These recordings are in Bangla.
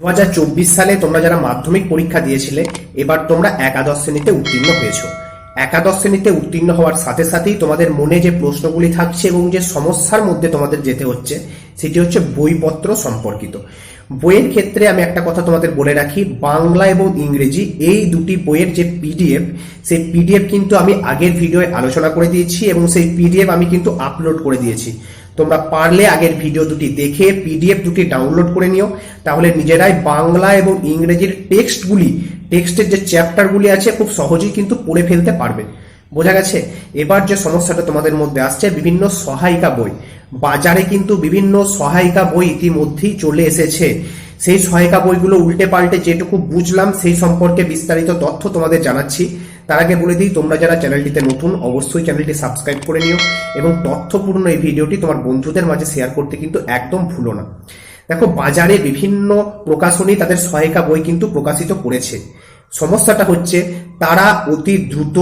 দু হাজার চব্বিশ সালে তোমরা যারা মাধ্যমিক পরীক্ষা দিয়েছিলে, এবার তোমরা একাদশ শ্রেণীতে উত্তীর্ণ হয়েছো। একাদশ শ্রেণীতে উত্তীর্ণ হওয়ার সাথে সাথেই তোমাদের মনে যে প্রশ্নগুলি থাকছে এবং যে সমস্যার মধ্যে তোমাদের যেতে হচ্ছে, সেটি হচ্ছে বইপত্র সম্পর্কিত। বইয়ের ক্ষেত্রে আমি একটা কথা তোমাদের বলে রাখি, বাংলা এবং ইংরেজি এই দুটি বইয়ের যে পিডিএফ, সেই পিডিএফ কিন্তু আমি আগের ভিডিওয়ে আলোচনা করে দিয়েছি এবং সেই পিডিএফ আমি কিন্তু আপলোড করে দিয়েছি। তোমরা পারলে আগের ভিডিও দুটি দেখে পিডিএফ দুটি ডাউনলোড করে নিও। তাহলে নিজেরাই বাংলা এবং ইংরেজির টেক্সটগুলি টেক্সটের যে চ্যাপ্টারগুলি আছে, খুব সহজেই কিন্তু পড়ে ফেলতে পারবে। বোঝা গেছে? এবার যে সমস্যাটা তোমাদের মধ্যে আসছে, বিভিন্ন সহায়িকা বই। বাজারে কিন্তু বিভিন্ন সহায়িকা বই ইতিমধ্যেই চলে এসেছে। সেই সহায়িকা বইগুলো উল্টে পাল্টে যেটুকু বুঝলাম, সেই সম্পর্কে বিস্তারিত তথ্য তোমাদের জানাচ্ছি। তার আগে বলে দিই, তোমরা যারা চ্যানেলটিতে নতুন, অবশ্যই চ্যানেলটি সাবস্ক্রাইব করে নিও এবং তথ্যপূর্ণ এই ভিডিওটি তোমার বন্ধুদের মাঝে শেয়ার করতে কিন্তু একদম ভুলো না। দেখো, বাজারে বিভিন্ন প্রকাশনী তাদের সহায়িকা বই কিন্তু প্রকাশিত করেছে। সমস্যাটা হচ্ছে, তারা অতি দ্রুত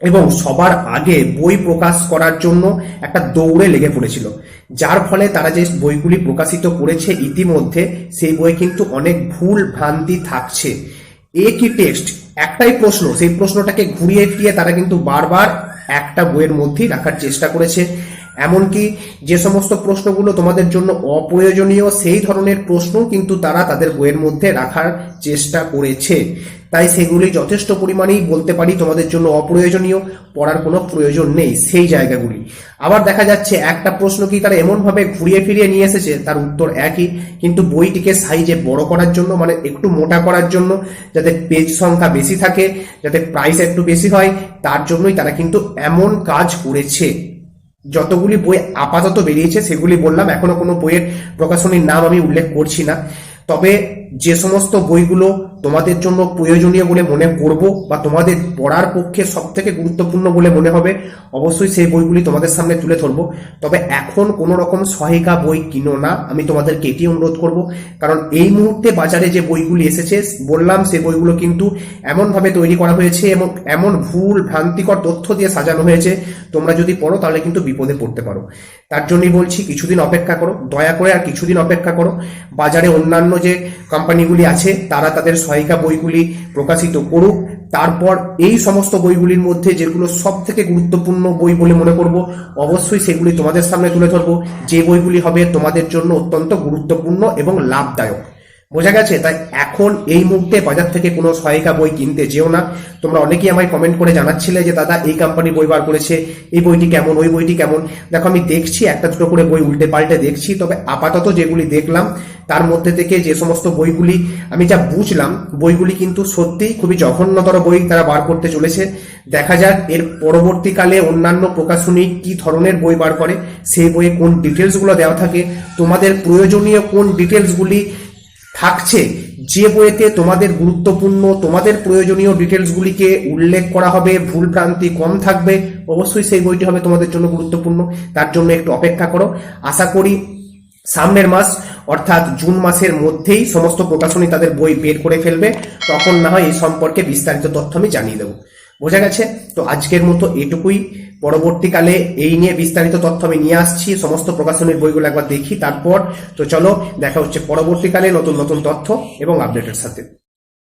এবং সবার আগে বই প্রকাশ করার জন্য একটা দৌড়ে লেগে পড়েছিল। যার ফলে তারা যে বইগুলি প্রকাশিত করেছে ইতিমধ্যে, সেই বই কিন্তু অনেক ভুল ভ্রান্তি থাকছে। এ কি টেক্সট একটাই প্রশ্ন, সেই প্রশ্নটাকে ঘুরিয়ে ফিরিয়ে তারা কিন্তু বারবার একটা বইয়ের মধ্যেই রাখার চেষ্টা করেছে। এমনকি যে সমস্ত প্রশ্নগুলো তোমাদের জন্য অপ্রয়োজনীয়, সেই ধরনের প্রশ্ন কিন্তু তারা তাদের বইয়ের মধ্যে রাখার চেষ্টা করেছে। তাই সেগুলি যথেষ্ট পরিমাণেই বলতে পারি তোমাদের জন্য অপ্রয়োজনীয়, পড়ার কোনো প্রয়োজন নেই সেই জায়গাগুলি। আবার দেখা যাচ্ছে একটা প্রশ্ন কি তারা এমনভাবে ঘুরিয়ে ফিরিয়ে নিয়ে এসেছে? তার উত্তর একই, কিন্তু বইটিকে সাইজে বড় করার জন্য মানে একটু মোটা করার জন্য, যাতে পেজ সংখ্যা বেশি থাকে, যাতে প্রাইস একটু বেশি হয়, তার জন্যই তারা কিন্তু এমন কাজ করেছে। যতগুলি বই আপাতত বেরিয়েছে, সেগুলি বললাম। এখনও কোনো বইয়ের প্রকাশনীর নাম আমি উল্লেখ করছি না। তবে যে সমস্ত বইগুলো তোমাদের জন্য প্রয়োজনীয় বলে মনে করব বা তোমাদের পড়ার পক্ষে সব থেকে গুরুত্বপূর্ণ বলে মনে হবে, অবশ্যই সেই বইগুলি তোমাদের সামনে তুলে ধরবো। তবে এখন কোনো রকম সহায়িকা বই কিনো না, আমি তোমাদেরকে এটি অনুরোধ করব। কারণ এই মুহূর্তে বাজারে যে বইগুলি এসেছে, বললাম সেই বইগুলো কিন্তু এমনভাবে তৈরি করা হয়েছে এবং এমন ভুল, ভ্রান্তিকর তথ্য দিয়ে সাজানো হয়েছে, তোমরা যদি পড়ো তাহলে কিন্তু বিপদে পড়তে পারো। তার জন্যই বলছি, কিছুদিন অপেক্ষা করো, দয়া করে আর কিছুদিন অপেক্ষা করো। বাজারে অন্যান্য যে কোম্পানিগুলি আছে, তারা তাদের সহায়িকা বইগুলি প্রকাশিত করুক। তারপর এই সমস্ত বইগুলির মধ্যে যেগুলো সব থেকে গুরুত্বপূর্ণ বই বলে মনে করব, অবশ্যই সেগুলি তোমাদের সামনে তুলে ধরবো। যে বইগুলি হবে তোমাদের জন্য অত্যন্ত গুরুত্বপূর্ণ এবং লাভদায়ক। বোঝা গেছে? তাই এখন এই মুহূর্তে বাজার থেকে কোনো সহায়িকা বই কিনতে যেও না। তোমরা অনেকেই আমায় কমেন্ট করে জানাচ্ছিলে যে, দাদা, এই কোম্পানি বই বার করেছে। এই বইটি কেমন? ওই বইটি কেমন? দেখো, আমি দেখছি, একটা দুটো করে বই উল্টে পাল্টে দেখছি। তবে আপাতত যেগুলি দেখলাম, তার মধ্যে থেকে যে সমস্ত বইগুলি আমি যা বুঝলাম, বইগুলি কিন্তু সত্যিই খুবই জঘন্যতর বই তারা বার করতে চলেছে। দেখা যাক, এর পরবর্তীকালে অন্যান্য প্রকাশনী কি ধরনের বই বার করে সেই বইয়ে কোন ডিটেলসগুলো দেওয়া থাকে, তোমাদের প্রয়োজনীয় কোন ডিটেলসগুলি থাকছে। যে বইতে তোমাদের গুরুত্বপূর্ণ, তোমাদের প্রয়োজনীয় ডিটেলসগুলিকে উল্লেখ করা হবে ভুল ভ্রান্তি কম থাকবে, অবশ্যই সেই বইটি হবে তোমাদের জন্য গুরুত্বপূর্ণ। তার জন্য একটু অপেক্ষা করো। আশা করি সামনের মাস, অর্থাৎ জুন মাসের মধ্যেই সমস্ত প্রকাশনী তাদের বই বের করে ফেলবে। তখন না হয় এই সম্পর্কে বিস্তারিত তথ্য আমি জানিয়ে দেবো। বোঝা গেছে? তো আজকের মতো এটুকুই। পরবর্তীকালে এই নিয়ে বিস্তারিত তথ্য আমি নিয়ে আসছি, সমস্ত প্রকাশনীর বইগুলো একবার দেখি, তারপর তো চলো দেখা হচ্ছে পরবর্তীকালে নতুন নতুন তথ্য এবং আপডেটের সাথে।